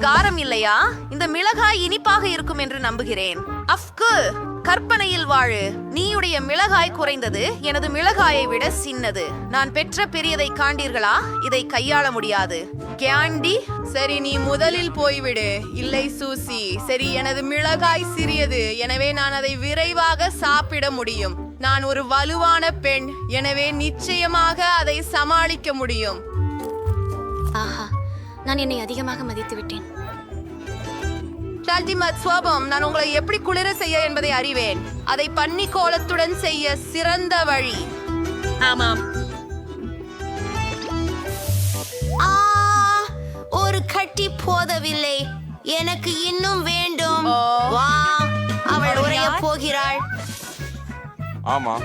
காரம் இல்லையா? இந்த மிளகாய் இனிப்பாக இருக்கும் என்று நம்புகிறேன். அஃப்கு கற்பனையில் வாழு. நீயுடைய மிளகாய் குறைந்தது எனது மிளகாயை விட சின்னது. நான் பெற்ற பெரியதை காண்டீர்களா இதை கையாள முடியாது. கேண்டி சரி நீ முதலில் போய்விடு. இல்லை சூசி. சரி எனது மிளகாய் சிறியது. எனவே நான் அதை விரைவாக சாப்பிட முடியும். நான் ஒரு வலுவான பெண். எனவே நிச்சயமாக அதை சமாளிக்க முடியும். ஆஹா. நான் என்னை அதிகமாக மதித்து விட்டேன் அல்டிமேட் சுவாபம் நான் உங்களை எப்படி குளிர செய்ய என்பதை அறிவேன். அதை பன்னி கோலத்துடன் செய்ய சிறந்த வழி. ஆமாம். ஆ ஒரு கட்டி போதவில்லை. எனக்கு இன்னும் வேண்டும். வா அவள் உரைய போகிறாள். ஆமா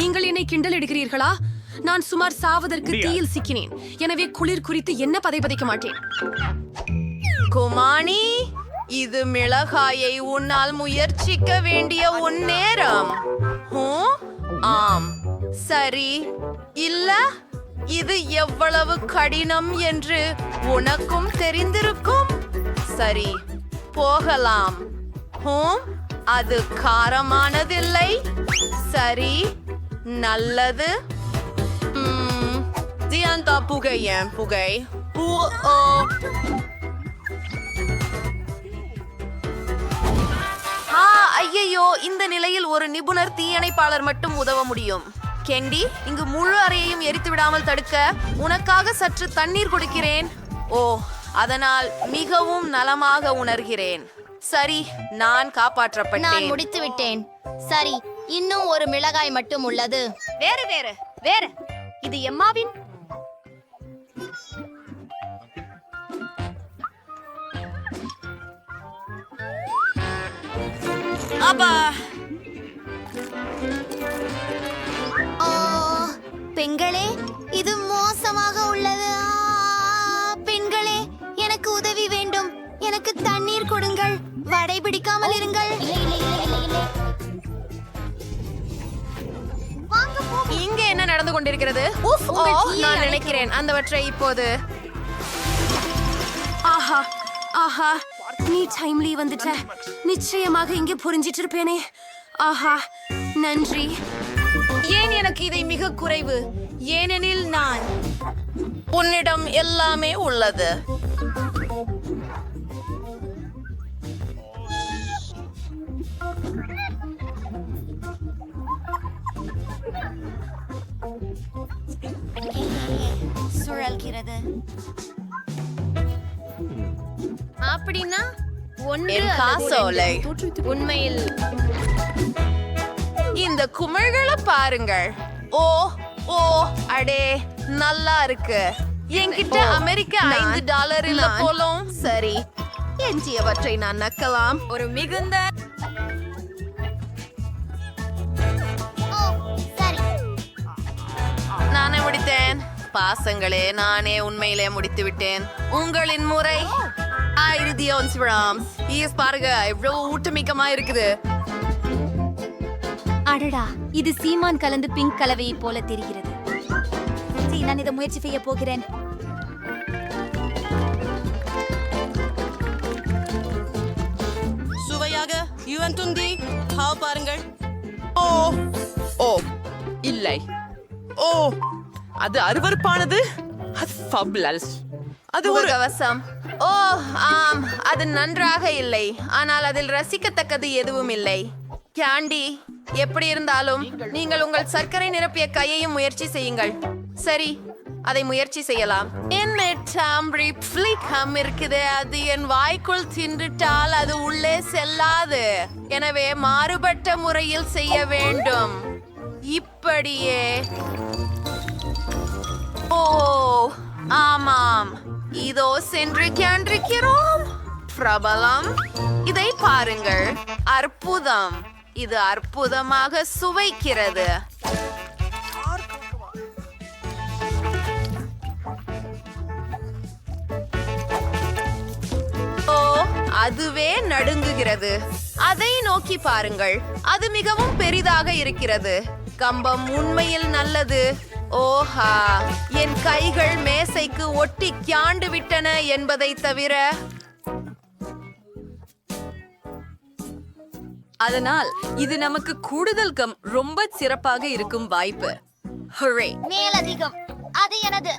நீங்கள் என்னை கிண்டல் எடுக்கிறீர்களா நான் சுமார் சாவதற்கு தீயில் சிக்கினேன். எனவே குளிர் குறித்து என்ன பதைபதைக்க மாட்டேன்? குமானி இது மிளகாயை உன்னால் முயற்சிக்க வேண்டிய உன் நேரம்? ஆம். சரி. இல்ல இது எவ்வளவு கடினம் என்று உனக்கும் தெரிந்திருக்கும். சரி போகலாம். ஹூம் அது காரமானதில்லை. சரி நல்லது. தியாந்தா புகை ஏன் புகை ஊ, ஓ ஆ ஐயையோ இந்த நிலையில் ஒரு நிபுணர் தீயணைப்பாளர் மட்டும் உதவ முடியும். கெண்டி இங்கு முழு அறையையும் எரித்து விடாமல் தடுக்க உனக்காக சற்று தண்ணீர் கொடுக்கிறேன். ஓ அதனால் மிகவும் நலமாக உணர்கிறேன். சரி நான் நான் காப்பாற்றப்பட்டேன் முடித்து விட்டேன். சரி இன்னும் ஒரு மிளகாய் மட்டும் உள்ளது. வேறு வேறு வேறு. இது எம்மாவின்? அப்பா. ஓ பெண்களே இது மோசமாக உள்ளது. பெண்களே எனக்கு உதவி வேண்டும். எனக்கு தண்ணீர் கொடுங்கள். வடை பிடிக்காமல் இருங்கள். இங்க என்ன நடந்து கொண்டிருக்கிறது? நான். நினைக்கிறேன். அந்தவற்றை இப்போது. ஆஹா ஆஹா. நீ டைம்லி வந்துட்ட. நிச்சயமாக இங்கே புரிஞ்சிட்டு இருப்பேனே ஆஹா நன்றி. ஏன் எனக்கு இதை மிக குறைவு? ஏனெனில் நான் உன்னிடம் எல்லாமே உள்ளது. சுழல்கிறது. அப்படின்னா ஒன்று காசோலை. உண்மையில் இந்த குமிழ்களை பாருங்கள். ஓ ஓ அடே நல்லா இருக்கு. என்கிட்ட அமெரிக்க ஐந்து டாலர் இல்ல போலும். சரி. எஞ்சியவற்றை நான் நக்கலாம். ஒரு மிகுந்த ஓ சரி. நானே முடித்தேன். பாசங்களே நானே உண்மையிலே முடித்து விட்டேன் உங்களின் முறை. ஆ, இறுதி ஒன்சிராம்ஸ் ஈஸ் பாருங்க எவ்வளவு ஊட்டமிக்கமா இருக்குது. அடடா இது சீமான் கலந்து பிங்க் கலவையை போல தெரிகிறது. சரி நான் இதை முயற்சி செய்ய போகிறேன். சுவையாக யுவன் துந்தி ஹாவ் பாருங்கள். ஓ ஓ இல்லை. ஓ அது அருவருப்பானது? அது ஃபபுலஸ் அது ஒரு கவசம். ஓ ஆம். அது நன்றாக இல்லை. ஆனால் அதில் ரசிக்கத்தக்கது எதுவும் இல்லை. கேண்டி எப்படி இருந்தாலும் நீங்கள் உங்கள் சர்க்கரை நிரப்பிய கையையும் முயற்சி செய்யுங்கள். சரி அதை முயற்சி செய்யலாம். என்ன டாம்ரி ஃபிளிகம் இருக்குது. அது என் வாய்க்குள் தின்றுட்டால் அது உள்ளே செல்லாது. எனவே மாறுபட்ட முறையில் செய்ய வேண்டும். இப்படியே. ஓ ஆமாம். இதோ சென்று கேண்டிருக்கிறோம் பிரபலம். இதை பாருங்கள். அற்புதம். இது அற்புதமாக சுவைக்கிறது. ஓ அதுவே நடுங்குகிறது. அதை நோக்கி பாருங்கள். அது மிகவும் பெரிதாக இருக்கிறது. கம்பம் உண்மையில் நல்லது. ஓஹா என் கைகள் மேச மேசைக்கு ஒட்டி கியாண்டு விட்டன என்பதை தவிர. அதனால் இது நமக்கு கூடுதல் கம் ரொம்ப சிறப்பாக இருக்கும் வாய்ப்பு. ஹுரே. மேலதிகம். அது எனது.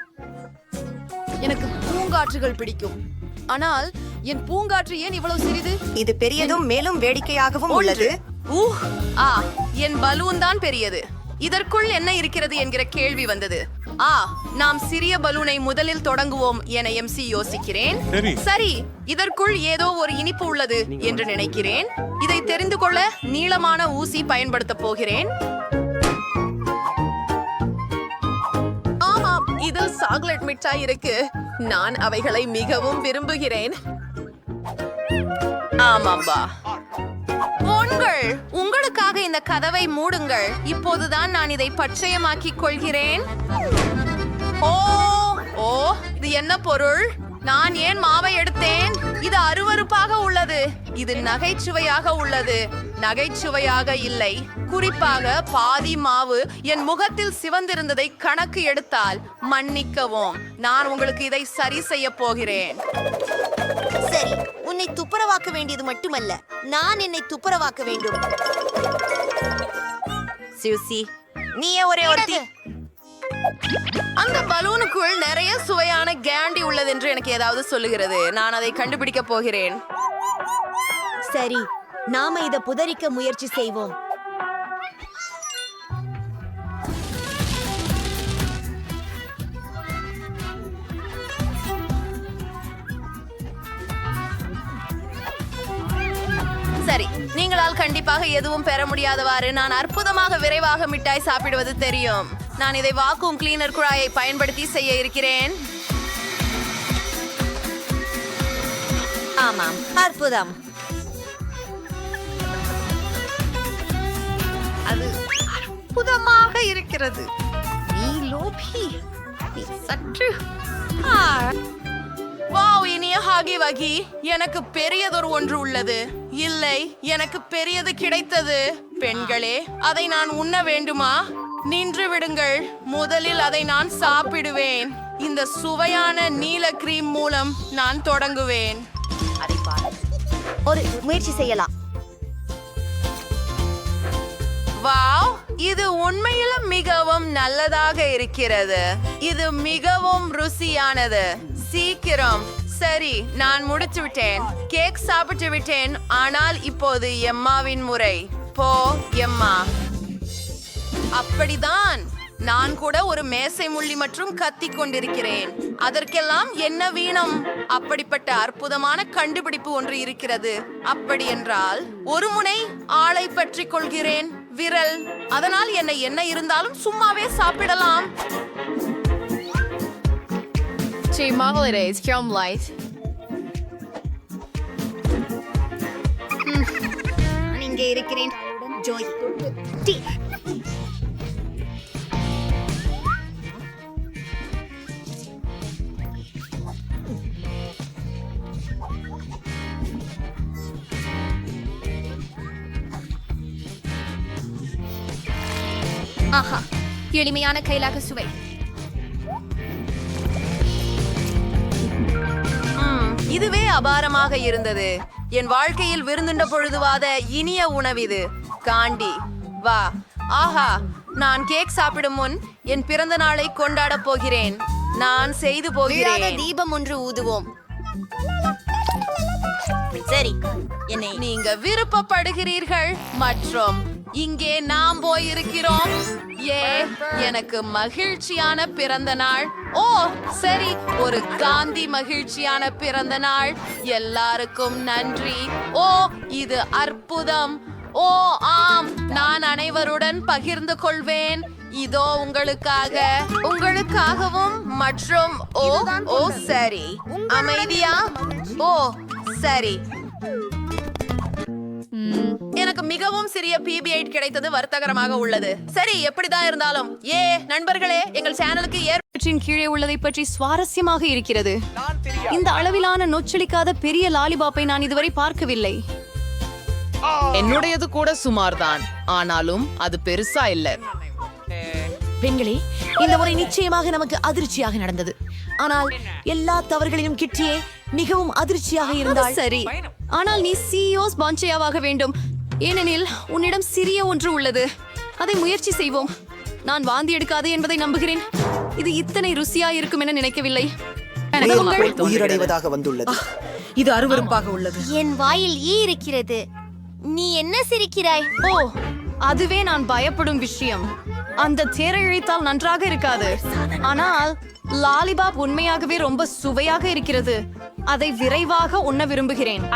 எனக்கு பூங்காற்றுகள் பிடிக்கும். ஆனால் என் பூங்காற்று ஏன் இவ்வளவு சிறிது? இது பெரியதும் மேலும் வேடிக்கையாகவும் உள்ளது. ஊஹ் ஆ என் பலூன் தான் பெரியது. இதற்குள் என்ன இருக்கிறது என்கிற கேள்வி வந்தது. ஆ நாம் சிறிய பலூனை முதலில் தொடங்குவோம் என எம்சி யோசிக்கிறேன். சரி. சரி இதற்குள் ஏதோ ஒரு இனிப்பு உள்ளது என்று நினைக்கிறேன். இதை தெரிந்து கொள்ள நீளமான ஊசி பயன்படுத்த போகிறேன். ஆமாம் இதில் சாக்லேட் மிட்டாய் இருக்கு. நான் அவைகளை மிகவும் விரும்புகிறேன். ஆமாம்பா. பொண்கள் உங்களுக்காக இந்த கதவை மூடுங்கள். இப்போதுதான் நான் இதை பச்சையமாக்கிக் கொள்கிறேன். ஓ ஓ இது என்ன பொருள்? நான் ஏன் மாவை எடுத்தேன்? இது அருவருப்பாக உள்ளது. இது நகைச்சுவையாக உள்ளது. நகைச்சுவையாக இல்லை. குறிப்பாக பாதி மாவு என் முகத்தில் சிவந்திருந்ததை கணக்கு எடுத்தால் மன்னிக்கவும். நான் உங்களுக்கு இதை சரி செய்ய போகிறேன். சரி உன்னை துப்புரவாக்க வேண்டியது மட்டுமல்ல. நான் என்னை துப்புரவாக்க வேண்டும். சியூசி நீயே ஒரே ஒருத்தி. அந்த பலூனுக்குள் நிறைய சுவையான கேண்டி உள்ளது என்று எனக்கு ஏதாவது சொல்லுகிறது. நான் அதை கண்டுபிடிக்க போகிறேன். சரி நாம இத புதரிக்க முயற்சி செய்வோம். சரி கண்டிப்பாக எதுவும் பெற முடியாதவாறு நான் அற்புதமாக விரைவாக மிட்டாய் சாப்பிடுவது தெரியும். நான் இதை வாக்கும் கிளீனர் குழாயை பயன்படுத்தி செய்ய இருக்கிறேன். ஆமாம் அற்புதம். அது அற்புதமாக இருக்கிறது. நீ லோபி நீ சற்று ஆ. வாவ் இனிய ஹாகி வகி எனக்கு பெரியதொரு ஒன்று உள்ளது. இல்லை எனக்கு பெரியது கிடைத்தது. பெண்களே அதை நான் உண்ண வேண்டுமா? நின்று விடுங்கள். முதலில் அதை நான் சாப்பிடுவேன். இந்த சுவையான நீல கிரீம் மூலம் நான் தொடங்குவேன். ஒரு முயற்சி செய்யலாம். வாவ் இது உண்மையிலும் மிகவும் நல்லதாக இருக்கிறது. இது மிகவும் ருசியானது. சீக்கிரம். சரி நான் முடித்து விட்டேன். கேக் சாப்பிட்டு விட்டேன். ஆனால் இப்போது எம்மாவின் முறை. போ எம்மா. அப்படிதான். நான் கூட ஒரு மேசை முள்ளி மற்றும் கத்தி கொண்டிருக்கிறேன். அதற்கெல்லாம் என்ன வீணம்? அப்படிப்பட்ட அற்புதமான கண்டுபிடிப்பு ஒன்று இருக்கிறது. அப்படி என்றால் ஒரு முனை ஆளை பற்றி கொள்கிறேன். விரல். அதனால் என்னை என்ன இருந்தாலும் சும்மாவே சாப்பிடலாம். Če malere iz Chrome Light. நான் இங்கே இருக்கிறேன் ஜோய் டீ ஆஹா எளிமையான கைலாக சுவை. அபாரமாக இருந்தது. என் வாழ்க்கையில் விருந்துண்ட பொழுதுவாத இனிய உணவிது காண்டி வா. ஆஹா நான் கேக் சாப்பிடும் முன் என் பிறந்த நாளை கொண்டாடப் போகிறேன். நான் செய்து போகிறேன். தீபம் ஒன்று ஊதுவோம். சரி என்னை நீங்க விருப்பப்படுகிறீர்கள். மற்றும் இங்கே நாம் போயிருக்கிறோம். ஏ எனக்கு மகிழ்ச்சியான பிறந்த நாள். ஓ சரி ஒரு காந்தி மகிழ்ச்சியான பிறந்த நாள். எல்லாருக்கும் நன்றி. ஓ இது அற்புதம். ஓ ஆம் நான் அனைவருடன் பகிர்ந்து கொள்வேன். இதோ உங்களுக்காக. உங்களுக்காகவும் மற்றும் ஓ ஓ சரி. அமைதியா? ஓ சரி. எனக்கு மிகவும் சிறிய பிபி எயிட் கிடைத்தது வர்த்தகரமாக உள்ளது. சரி எப்படிதான் இருந்தாலும். ஏ நண்பர்களே எங்கள் சேனலுக்கு ஏற்பற்றின் கீழே உள்ளதை பற்றி சுவாரஸ்யமாக இருக்கிறது. இந்த அளவிலான நொச்சலிக்காத பெரிய லாலிபாப்பை நான் இதுவரை பார்க்கவில்லை. என்னுடையது கூட சுமார் தான் ஆனாலும் அது பெருசா இல்ல. பெண்களே இந்த முறை நிச்சயமாக நமக்கு அதிர்ச்சியாக நடந்தது. ஆனால் எல்லா தவறுகளிலும் கிட்டியே மிகவும் அதிர்ச்சியாக இருந்தால் சரி. ஆனால் நீ சிஇஓஸ் பாஞ்சையாவாக வேண்டும். ஏனெனில் உன்னிடம் சிறிய ஒன்று உள்ளது. அதை முயற்சி செய்வோம். நான் வாந்தி எடுக்காது என்பதை நம்புகிறேன். இது இத்தனை ருசியா இருக்கும் என நினைக்கவில்லை. உயிரடைவதாக வந்துள்ளது. இது அருவருப்பாக உள்ளது. என் வாயில் ஈ இருக்கிறது. நீ என்ன சிரிக்கிறாய்? ஓ அதுவே நான் பயப்படும் விஷயம். அந்த தேரை இழைத்தால் நன்றாக இருக்காது. ஆனால் லாலிபாப் உண்மையாகவே ரொம்ப சுவையாக இருக்கிறது. அதை விரைவாக உண்ண விரும்புகிறேன்.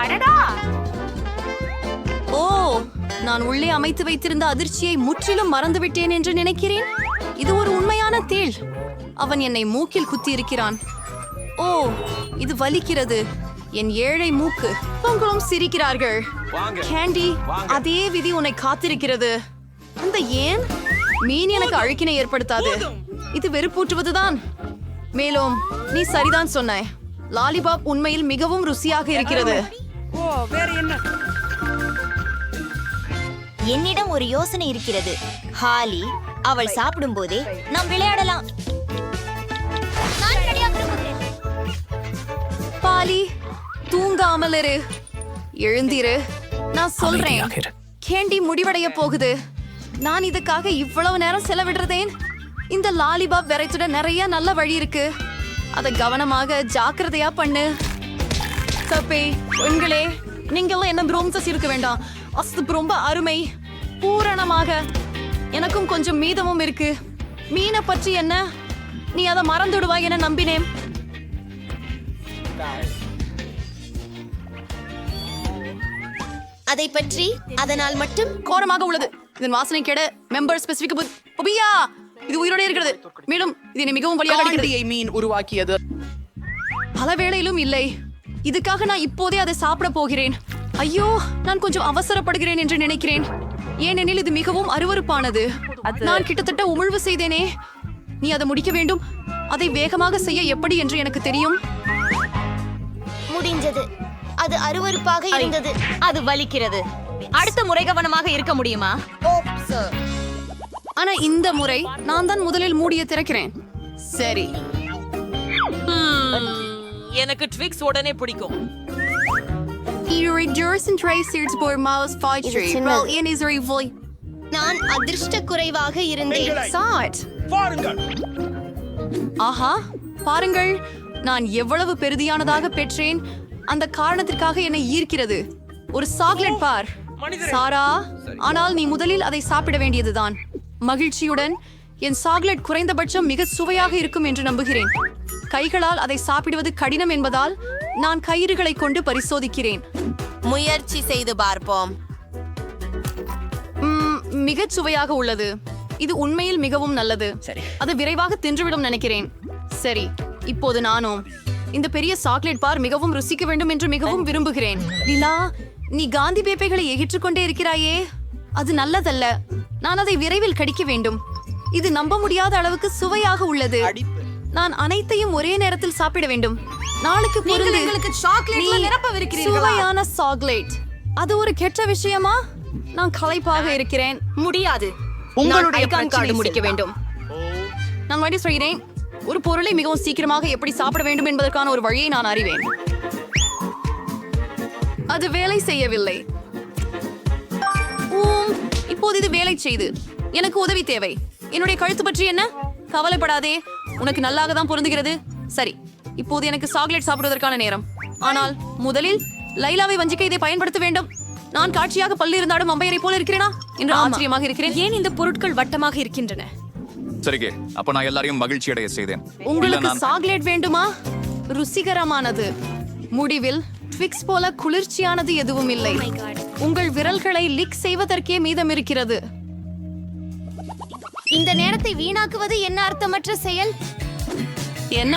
ஓ நான் உள்ளே அமைத்து வைத்திருந்த அதிர்ச்சியை முற்றிலும் மறந்துவிட்டேன் என்று நினைக்கிறேன்? இது ஒரு உண்மையான தேள். அவன் என்னை மூக்கில் குத்தி இருக்கிறான் ஓ இது வலிக்கிறது. என் ஏழை மூக்கு. உங்களும் சிரிக்கிறார்கள். கேண்டி அதே விதி உன்னை காத்திருக்கிறது. அந்த ஏன்? மீன் எனக்கு அழுக்கினை ஏற்படுத்தாது. இது வெறுப்பூட்டுவதுதான். மேலும் நீ சரிதான் சொன்னாய் லாலிபாப் உண்மையில் மிகவும் ருசியாக இருக்கிறது. என்னிடம் ஒரு யோசனை இருக்கிறது. ஹாலி அவள் சாப்பிடும் போதே நாம் விளையாடலாம். பாலி தூங்காமல் இரு. எழுந்திரு. நான் சொல்றேன். கேண்டி முடிவடைய போகுது. நான் இதுக்காக இவ்வளவு நேரம் செலவிடுறதேன்? இந்த லாலிபாப் வெரைட்டியோட நிறைய நல்ல வழி இருக்கு. அதை கவனமாக ஜாக்கிரதையா பண்ணு. தப்பே பெண்களே நீங்களும் என்ன பிரோம்சஸ் இருக்க வேண்டாம். அஸ்து ரொம்ப அருமை. பூரணமாக. எனக்கும் கொஞ்சம் மீதமும் இருக்கு. மீனை பற்றி என்ன? நீ அதை மறந்துடுவாய் என நம்பினேன். அதை பற்றி அதனால் மட்டும் கோரமாக உள்ளது. இதன் வாசனை கெட மெம்பர் ஸ்பெசிபிக் ஒபியா இது உயிரோட இருக்கிறது. மேலும் இது என்னை மிகவும் வழியாக அடிக்கிறது. மீன் உருவாக்கியது. பல வேளையிலும் இல்லை. இதுக்காக நான் இப்போதே அதை சாப்பிட போகிறேன். ஐயோ நான் கொஞ்சம் அவசரப்படுகிறேன் என்று நினைக்கிறேன். ஏனெனில் இது மிகவும் அருவருப்பானது. நான் கிட்டத்தட்ட உமிழ்வு செய்தேனே. நீ அதை முடிக்க வேண்டும். அதை வேகமாக செய்ய எப்படி என்று எனக்கு தெரியும். முடிஞ்சது. அது அருவருப்பாக இருந்தது. அது வலிக்கிறது. அடுத்த முறை கவனமாக இருக்க முடியுமா? ஆனா இந்த முறை நான் தான் முதலில் மூடிய திறக்கிறேன். சரி. எனக்கு ட்விக்ஸ் உடனே பிடிக்கும். நான் அதிர்ஷ்ட குறைவாக இருந்தேன் ஆஹா பாருங்கள். நான் எவ்வளவு பெருதியானதாக பெற்றேன். அந்த காரணத்திற்காக என்னை ஈர்க்கிறது. ஒரு சாக்லேட் பார். சாரா ஆனால் நீ முதலில் அதை சாப்பிட வேண்டியதுதான். மகிழ்ச்சியுடன் என் சாக்லேட் குறைந்தபட்சம் மிக சுவையாக இருக்கும் என்று நம்புகிறேன். கைகளால் அதை சாப்பிடுவது கடினம் என்பதால் நான் கயிறுகளை கொண்டு பரிசோதிக்கிறேன். முயற்சி செய்து பார்ப்போம். மிகச் சுவையாக உள்ளது. இது உண்மையில் மிகவும் நல்லது. அது விரைவாக தின்றுவிடும் நினைக்கிறேன். சரி இப்போது நானும் இந்த பெரிய சாக்லேட் பார் மிகவும் ருசிக்க வேண்டும் என்று மிகவும் விரும்புகிறேன். நிலா நீ காந்தி பேப்பைகளை எகிற்றுக் கொண்டே இருக்கிறாயே. அது நல்லதல்ல. நான் அதை விரைவில் கடிக்க வேண்டும். இது நம்ப முடியாத அளவுக்கு சுவையாக உள்ளது. நான் அனைத்தையும் ஒரே நேரத்தில் சாப்பிட வேண்டும். நாளுக்கு பொருந்து. நீ சுவையான சாக்லேட் அது ஒரு கெட்ட விஷயமா? நான் களைப்பாக இருக்கிறேன். முடியாது. உங்களுடைய கார்டு முடிக்க வேண்டும். நான் மறுபடியும் சொல்கிறேன் ஒரு பொருளை மிகவும் சீக்கிரமாக எப்படி சாப்பிட வேண்டும் என்பதற்கான ஒரு வழியை நான் அறிவேன். அது வேலை செய்யவில்லை. இப்போது இது வேலை செய்து. எனக்கு உதவி தேவை. என்னுடைய கழுத்து பற்றி என்ன? கவலைப்படாதே. உனக்கு நல்லாக தான் பொருந்துகிறது? சரி இப்போது எனக்கு சாக்லேட் சாப்பிடுவதற்கான நேரம். ஆனால் முதலில் லைலாவை வஞ்சிக்க இதை பயன்படுத்த வேண்டும். நான் காட்சியாக பல்லு இருந்தாலும் அம்பையரை போல இருக்கிறேனா? என்று ஆச்சரியமாக இருக்கிறேன். ஏன் இந்த பொருட்கள் வட்டமாக இருக்கின்றன? சரிங்க அப்ப நான் எல்லாரையும் மகிழ்ச்சி அடைய செய்தேன். உங்களுக்கு சாக்லேட் வேண்டுமா? ருசிகரமானது. முடிவில் ட்விக்ஸ் போல குளிர்ச்சியானது எதுவும் இல்லை உங்கள் விரல்களை லிக் செய்வதற்கே மீதம் இருக்கிறது. இந்த நேரத்தை வீணாக்குவது என்ன அர்த்தமற்ற செயல்? என்ன?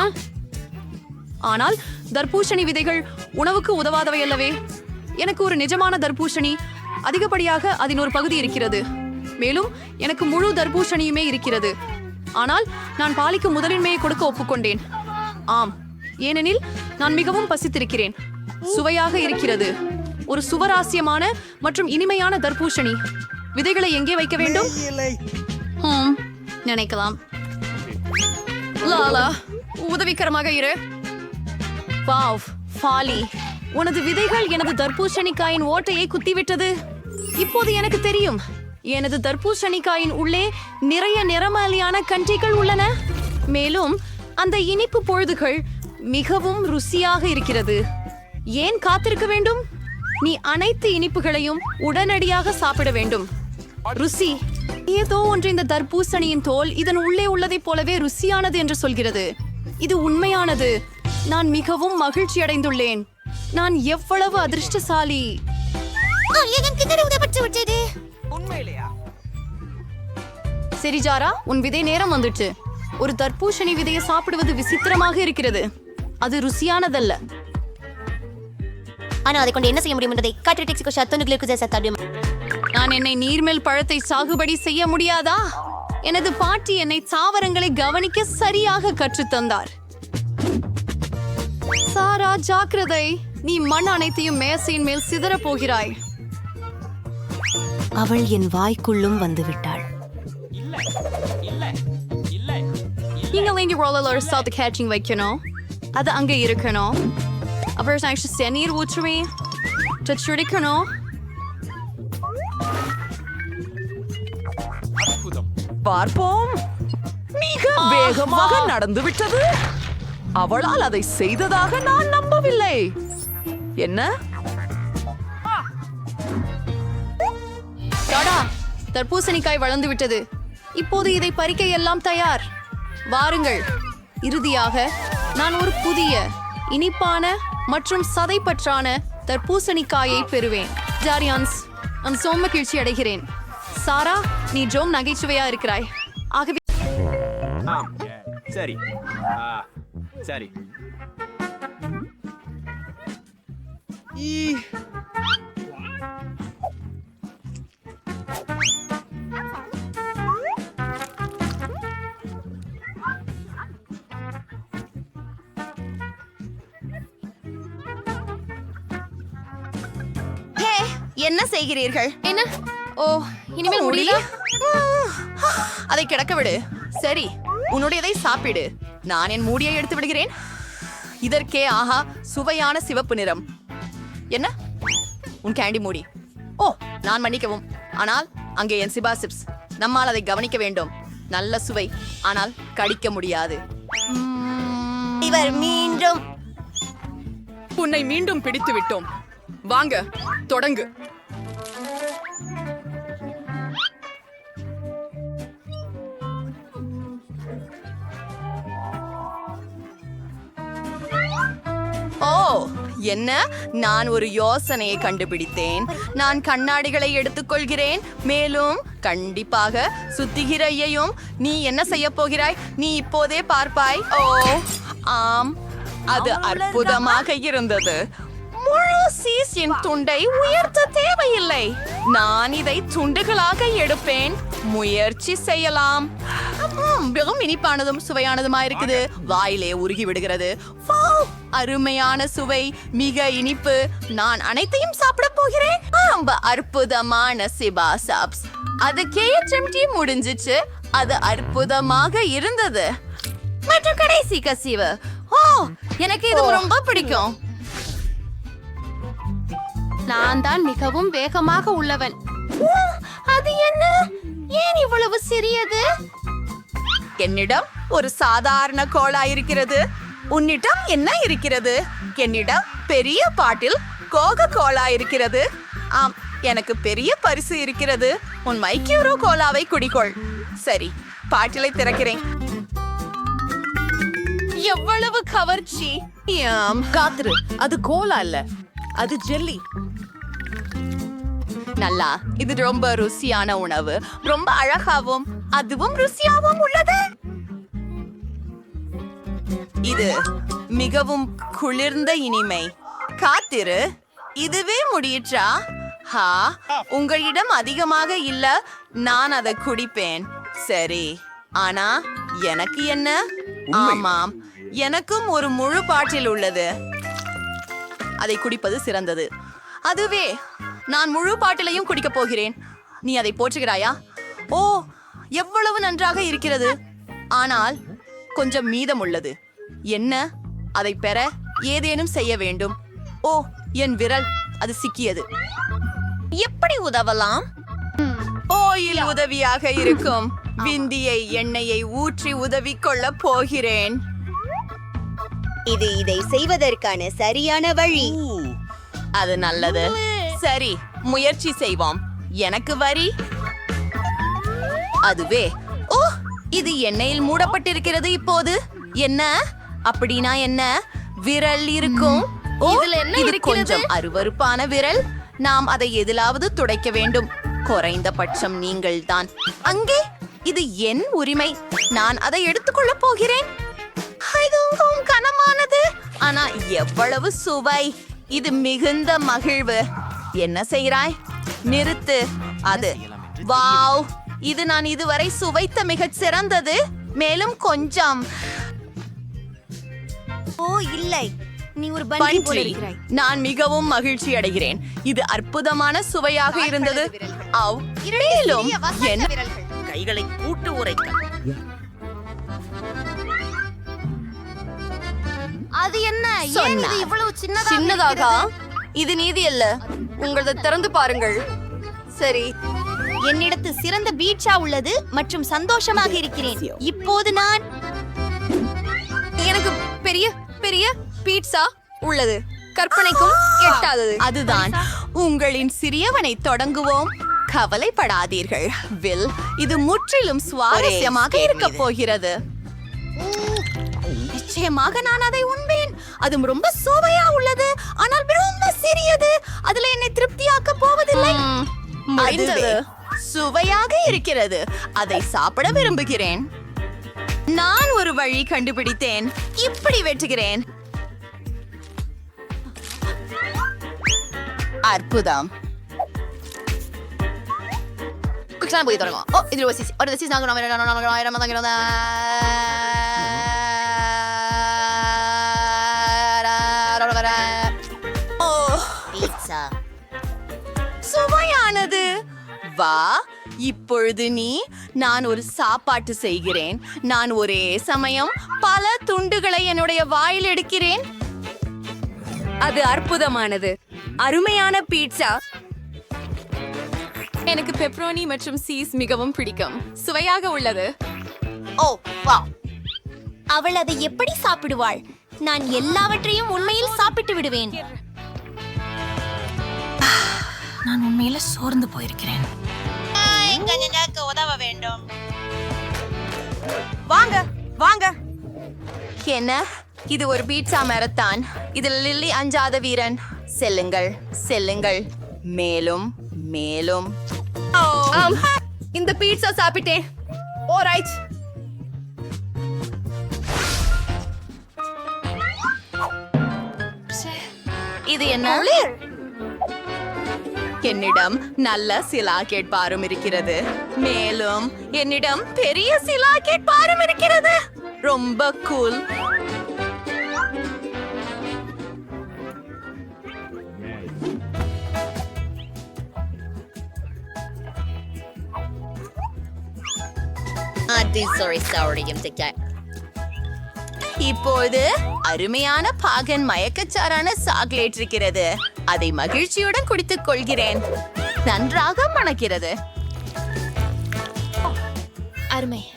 ஆனால் தர்பூசணி விதைகள் உணவுக்கு உதவாதவை அல்லவே. எனக்கு ஒரு நிஜமான தர்பூசணி அதிகப்படியாக அதன் ஒரு பகுதி இருக்கிறது. மேலும் எனக்கு முழு தர்பூசணியுமே இருக்கிறது. ஆனால் நான் பாலிக்கு முதலின்மையை கொடுக்க ஒப்புக்கொண்டேன். ஆம் ஏனெனில் நான் மிகவும் பசித்திருக்கிறேன். சுவையாக இருக்கிறது. ஒரு சுவராசியமான மற்றும் இனிமையான தர்பூசணி விதைகளை எங்கே வைக்க வேண்டும்? ஹம், நினைக்கலாம். லாலா உதவிகரமாக இரு. வாவ் ஃபாலி. உனது விதைகள் எனது தர்பூசணிக்காயின் ஓட்டையை குத்திவிட்டது. இப்போது எனக்கு தெரியும் எனது தர்பூசணிக்காயின் உள்ளே நிறைய நிறமாலியான கன்றிகள் உள்ளன. மேலும் அந்த இனிப்பு பொழுதுகள் மிகவும் ருசியாக இருக்கிறது. ஏன் காத்திருக்க வேண்டும்? நீ அனைத்து இனிப்புகளையும் உடனடியாக சாப்பிட வேண்டும். ருசி ஏதோ ஒன்று இந்த தர்பூசணியின் தோல் இதன் உள்ளே உள்ளதைப் போலவே ருசியானது என்று சொல்கிறது. இது உண்மையானது. நான் மிகவும் மகிழ்ச்சி அடைந்துள்ளேன். நான் எவ்வளவு அதிர்ஷ்டசாலி. சரி ஜாரா உன் விதை நேரம் வந்துச்சு ஒரு தர்பூசணி விதையை சாப்பிடுவது விசித்திரமாக இருக்கிறது. அது ருசியானதல்ல. ஆனா அதை கொண்டு என்ன செய்ய முடியும் என்பதை காற்று டெக்ஸிகோ சத்தொன்னுகளுக்கு சத்தாடும் நான் என்னை நீர்மேல் பழத்தை சாகுபடி செய்ய முடியாதா? எனது பாட்டி என்னை தாவரங்களை கவனிக்க சரியாக கற்றுத்தந்தார் சாரா ஜாக்கிரதை. நீ மண் அனைத்தையும் மேசையின் மேல் சிதறப் போகிறாய். அவள் என் வாய்க்குள்ளும் வந்து விட்டாள் நீங்க இங்க ரோலர் சாத்து கேச்சிங் வைக்கணும். அது அங்க இருக்கணும். அப்புறம் சென்னீர் ஊற்றுமே சுடிக்கணும் பார்ப்போம். மிக வேகமாக நடந்து விட்டது அவளால் அதை செய்ததாக நான் நம்பவில்லை. என்ன? டாடா தர்பூசணிக்காய் வளர்ந்து விட்டது இப்போது இதை பறிக்க எல்லாம் தயார். வாருங்கள். இறுதியாக நான் ஒரு புதிய இனிப்பான மற்றும் சதைப்பற்றான தர்பூசணிக்காயை பெறுவேன். ஜாரியான்ஸ் நான் சோம மகிழ்ச்சி அடைகிறேன். சாரா நீ ஜோம் நகைச்சுவையா இருக்கிறாய். ஆகவே சரி. சரி. ஹே என்ன செய்கிறீர்கள்? என்ன? ஓ இனிமேல் முடியல? அதை கிடக்க விடு. சரி உன்னுடையதை சாப்பிடு. நான் என் மூடியை எடுத்து விடுகிறேன். இதற்கே ஆஹா சுவையான சிவப்பு நிறம். என்ன? உன் கேண்டி மூடி. ஓ நான் மன்னிக்கவும். ஆனால் அங்கே என் சிபா சிப்ஸ் நம்மால் அதை கவனிக்க வேண்டும். நல்ல சுவை. ஆனால் கடிக்க முடியாது. இவர் மீண்டும். உன்னை மீண்டும் பிடித்து விட்டோம் வாங்க தொடங்கு. என்ன? நான் ஒரு யோசனையை கண்டுபிடித்தேன். நான் கண்ணாடிகளை எடுத்துக்கொள்கிறேன். மேலும் கண்டிப்பாக சுத்திகிரையையும் நீ என்ன செய்ய போகிறாய்? நீ இப்போதே பார்ப்பாய். ஓ ஆம். அது அற்புதமாக இருந்தது. முழு சீஸின் துண்டை உயர்த்த தேவையில்லை. நான் இதை துண்டுகளாக எடுப்பேன். முயற்சி செய்யலாம். மிகவும் இனிப்பானதும் சுவையானதுமா இருக்குது வாயிலே உருகி விடுகிறது. அருமையான சுவை மிக இனிப்பு. நான் அனைத்தையும் சாப்பிட போகிறேன். ரொம்ப அற்புதமான சிபா சாப்ஸ். அது கேஎச்எம்டி முடிஞ்சிச்சு. அது அற்புதமாக இருந்தது. மற்றும் கடைசி கசிவு. ஓ எனக்கு இது ரொம்ப பிடிக்கும். நான் தான் மிகவும் வேகமாக உள்ளவன். அது என்ன? ஏன் இவ்வளவு சிறியது? என்னிடம் ஒரு சாதாரண கோலா இருக்கிறது உன்னிடம் என்ன இருக்கிறது? என்னிடம் பெரிய பாட்டில் கோக கோலா இருக்கிறது ஆம் எனக்கு பெரிய பரிசு இருக்கிறது. உன் மைக்யூரோ கோலாவை குடிக்கொள். சரி பாட்டிலை திறக்கிறேன். எவ்வளவு கவர்ச்சி. ஆம் காத்துரு. அது கோலா இல்ல. அது ஜெல்லி. நல்லா இது ரொம்ப ருசியான உணவு. ரொம்ப அழகாவும் அதுவும் ருசியாவும் உள்ளது. இது மிகவும் குளிர்ந்த இனிமை. காத்திரு. இதுவே முடியிற்றா? ஹா உங்களிடம் அதிகமாக இல்ல நான் அதை குடிப்பேன். சரி ஆனா எனக்கு என்ன? ஆமாம் எனக்கும் ஒரு முழு பாட்டில் உள்ளது. அதை குடிப்பது சிறந்தது. அதுவே நான் முழு பாட்டிலையும் குடிக்கப் போகிறேன். நீ அதை போற்றுகிறாயா? ஓ எவ்வளவு நன்றாக இருக்கிறது? ஆனால் கொஞ்சம் மீதம் உள்ளது என்ன? அதை பெற ஏதேனும் செய்ய வேண்டும். ஓ என் விரல் அது சிக்கியது. எப்படி உதவலாம்? ஓயில் உதவியாக இருக்கும். விந்தியை எண்ணெயை ஊற்றி உதவி கொள்ள போகிறேன். இது இதை செய்வதற்கான சரியான வழி. அது நல்லது. சரி முயற்சி செய்வோம். எனக்கு வரி? அதுவே. ஓ இது எண்ணெயில் மூடப்பட்டிருக்கிறது இப்போது. என்ன? அப்படின்னா என்ன? விரல் இருக்கும். ஓ, இதுல என்ன இது? கொஞ்சம் அருவருப்பான விரல். நாம் அதை எதிலாவது துடைக்க வேண்டும். குறைந்தபட்சம் நீங்கள் தான் அங்கே இது என் உரிமை. நான் அதை எடுத்துக்கொள்ள போகிறேன். மிகவும் கனமானது. ஆனா எவ்வளவு சுவை. இது மிகுந்த மகிழ்வு. என்ன செய்றாய் நிறுத்து. அது. வாவ். இது நான் இதுவரை சுவைத்த மிகச் சிறந்தது. மேலும் கொஞ்சம். ஓ இல்லை. நீ ஒரு பன்றி நான் மிகவும் மகிழ்ச்சி அடைகிறேன். இது அற்புதமான சுவையாக இருந்தது. அவ் மேலும் என்ன? கைகளை கூட்டு உரைக்க. அது என்ன? ஏன் சொன்னா. இது இவ்வளவு சின்னதாக? இது நீதி அல்ல. உங்களது திறந்து பாருங்கள். சரி. என்னிடத்து சிறந்த பீட்சா உள்ளது மற்றும் சந்தோஷமாக இருக்கிறேன். இப்போது நான் எனக்கு பெரிய பெரிய பீட்சா உள்ளது. கற்பனைக்கும் எட்டாதது. அதுதான். உங்களின் சிறியவனை தொடங்குவோம். கவலைப்படாதீர்கள். வில் இது முற்றிலும் சுவாரஸ்யமாக இருக்க போகிறது. நிச்சயமாக நான் அதை உண்பேன். அது ரொம்ப சுவையா உள்ளது. ஆனால் ரொம்ப சிறியது. அதுல என்னை திருப்தியாக்க போவதில்லை. அதுவே சுவையாக இருக்கிறது. அதை சாப்பிட விரும்புகிறேன். நான் ஒரு வழி கண்டுபிடித்தேன். இப்படி வெட்டுகிறேன். அற்புதம். குயிக்லாம் போய் தொடங்கும் ஓ இது ஒரு சிசி ஒரு சிசி நாங்கள் ஓ பீட்சா சுவையானது. வா. இப்பொழுது நீ நான் ஒரு சாப்பாட்டு செய்கிறேன். நான் ஒரே சமயம் பல துண்டுகளை என்னுடைய வாயில் எடுக்கிறேன். அது அற்புதமானது. அருமையான பீட்சா. எனக்கு பெப்ரோனி மற்றும் சீஸ் மிகவும் பிடிக்கும். சுவையாக உள்ளது. ஓ வா. அவள் அதை எப்படி சாப்பிடுவாள்? நான் எல்லாவற்றையும் உண்மையில் சாப்பிட்டு விடுவேன். நான் உண்மையில சோர்ந்து போயிருக்கிறேன். உதவ வேண்டும். வாங்க வாங்க. என்ன? இது ஒரு பீட்சா மேரத்தான். இதில் லில்லி அஞ்சாத வீரன். செல்லுங்கள் செல்லுங்கள். மேலும் மேலும். ஆம். இந்த பீட்சா சாப்பிட்டேன். ஓ ரைட் இது என்ன? என்னிடம் நல்ல சிலாக்கெட் பாரும் இருக்கிறது. மேலும் என்னிடம் பெரிய சிலாக்கெட் பாரும் இருக்கிறது. ரொம்ப கூல் இப்போது அருமையான பாகன் மயக்கச்சாரான சாக்லேட் இருக்கிறது. அதை மகிழ்ச்சியுடன் குடித்துக் கொள்கிறேன். நன்றாக மணக்கிறது. அருமை.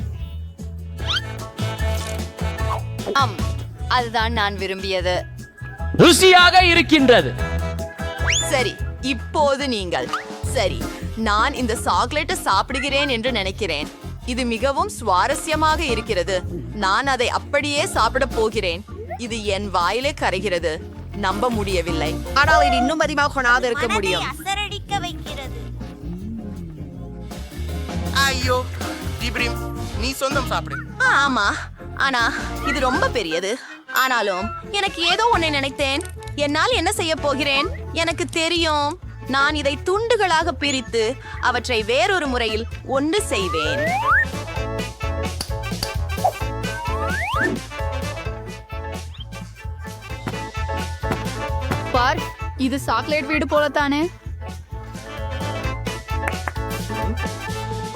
ஆம் அதுதான் நான் விரும்பியது. ருசியாக இருக்கின்றது. சரி இப்போது நீங்கள். சரி நான் இந்த சாக்லேட்டை சாப்பிடுகிறேன் என்று நினைக்கிறேன். இது மிகவும் சுவாரஸ்யமாக இருக்கிறது. நான் அதை அப்படியே சாப்பிட போகிறேன். இது என் வாயிலே கரைகிறது. நம்ப முடியவில்லை. ஆனால் இது இன்னும் அதிகமாக கொண்டாது இருக்க முடியும். அசரடிக்க வைக்கிறது. ஐயோ இப்ரீம் நீ சொந்தம் சாப்பிடு. ஆ, ஆமா. ஆனா இது ரொம்ப பெரியது. ஆனாலும் எனக்கு ஏதோ ஒன்றை நினைத்தேன். என்னால் என்ன செய்ய போகிறேன்? எனக்கு தெரியும். நான் இதை துண்டுகளாக பிரித்து அவற்றை வேறொரு முறையில் ஒன்று செய்வேன். பார். இது சாக்லேட் வீடு போலத்தானே?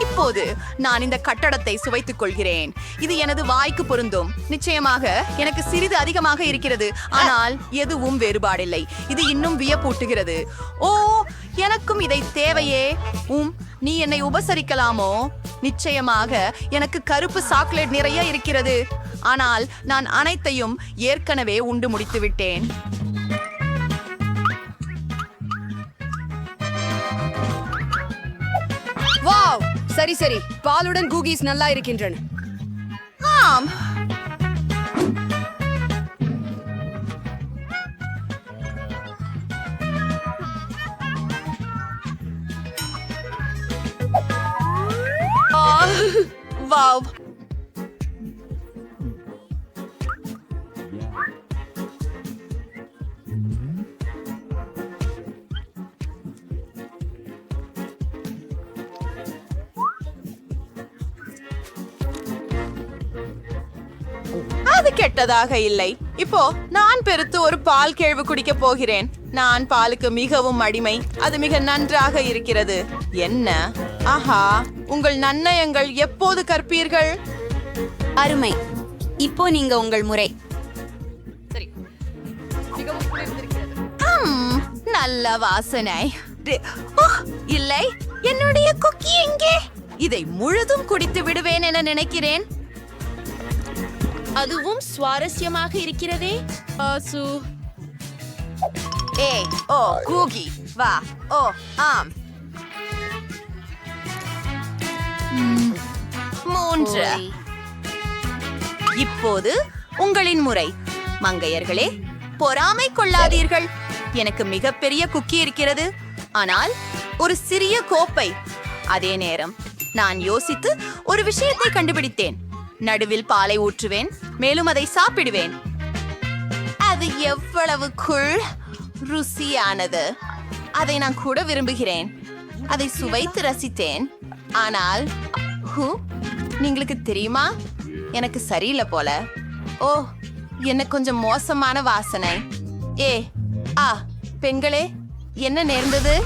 இப்போது நான் இந்த கட்டடத்தை சுவைத்துக் கொள்கிறேன். இது எனது வாய்க்கு பொருந்தும். நிச்சயமாக எனக்கு சிறிது அதிகமாக இருக்கிறது. ஆனால் எதுவும் வேறுபாடில்லை. இது இன்னும் வியப்பூட்டுகிறது. ஓ எனக்கும் இதை தேவையே. உம் நீ என்னை உபசரிக்கலாமோ? நிச்சயமாக எனக்கு கருப்பு சாக்லேட் நிறைய இருக்கிறது. ஆனால் நான் அனைத்தையும் ஏற்கனவே உண்டு முடித்து விட்டேன் சரி சரி. பாலுடன் கூகீஸ் நல்லா இருக்கின்றன. ஆம். வாவ். கெட்டதாக இல்லை. இப்போ நான் பெருத்து ஒரு பால் கேழ்வு குடிக்க போகிறேன். நான் பாலுக்கு மிகவும் அடிமை. அது மிக நன்றாக இருக்கிறது. என்ன? ஆஹா உங்கள் நன்னயங்கள் எப்போது கற்பீர்கள்? அருமை. இப்போ நீங்க உங்கள் முறை. நல்ல வாசனை. இல்லை. என்னுடைய குக்கி எங்கே? இதை முழுதும் குடித்து விடுவேன் என நினைக்கிறேன். அதுவும் சுவாரஸ்யமாக இருக்கிறதே? ஆசு ஏய் ஓ கூகி. வா ஓ ஆம். மூன்று. இப்போது உங்களின் முறை. மங்கையர்களே பொறாமை கொள்ளாதீர்கள். எனக்கு மிகப்பெரிய குக்கி இருக்கிறது. ஆனால் ஒரு சிறிய கோப்பை. அதே நேரம் நான் யோசித்து ஒரு விஷயத்தை கண்டுபிடித்தேன். நடுவில் பாலை ஊற்றுவேன் மேலும் அதை சாப்பிடுவேன். அது எவ்வளவு குள் ருசியானது. அதை நான் கூட விரும்புகிறேன். அதை சுவைத்து ரசித்தேன். ஆனால் ஹூ நீங்களுக்கு தெரியுமா? எனக்கு சரியில்லை போல. ஓ என்ன கொஞ்சம் மோசமான வாசனை. ஏ ஆ பெண்களே என்ன நேர்ந்தது?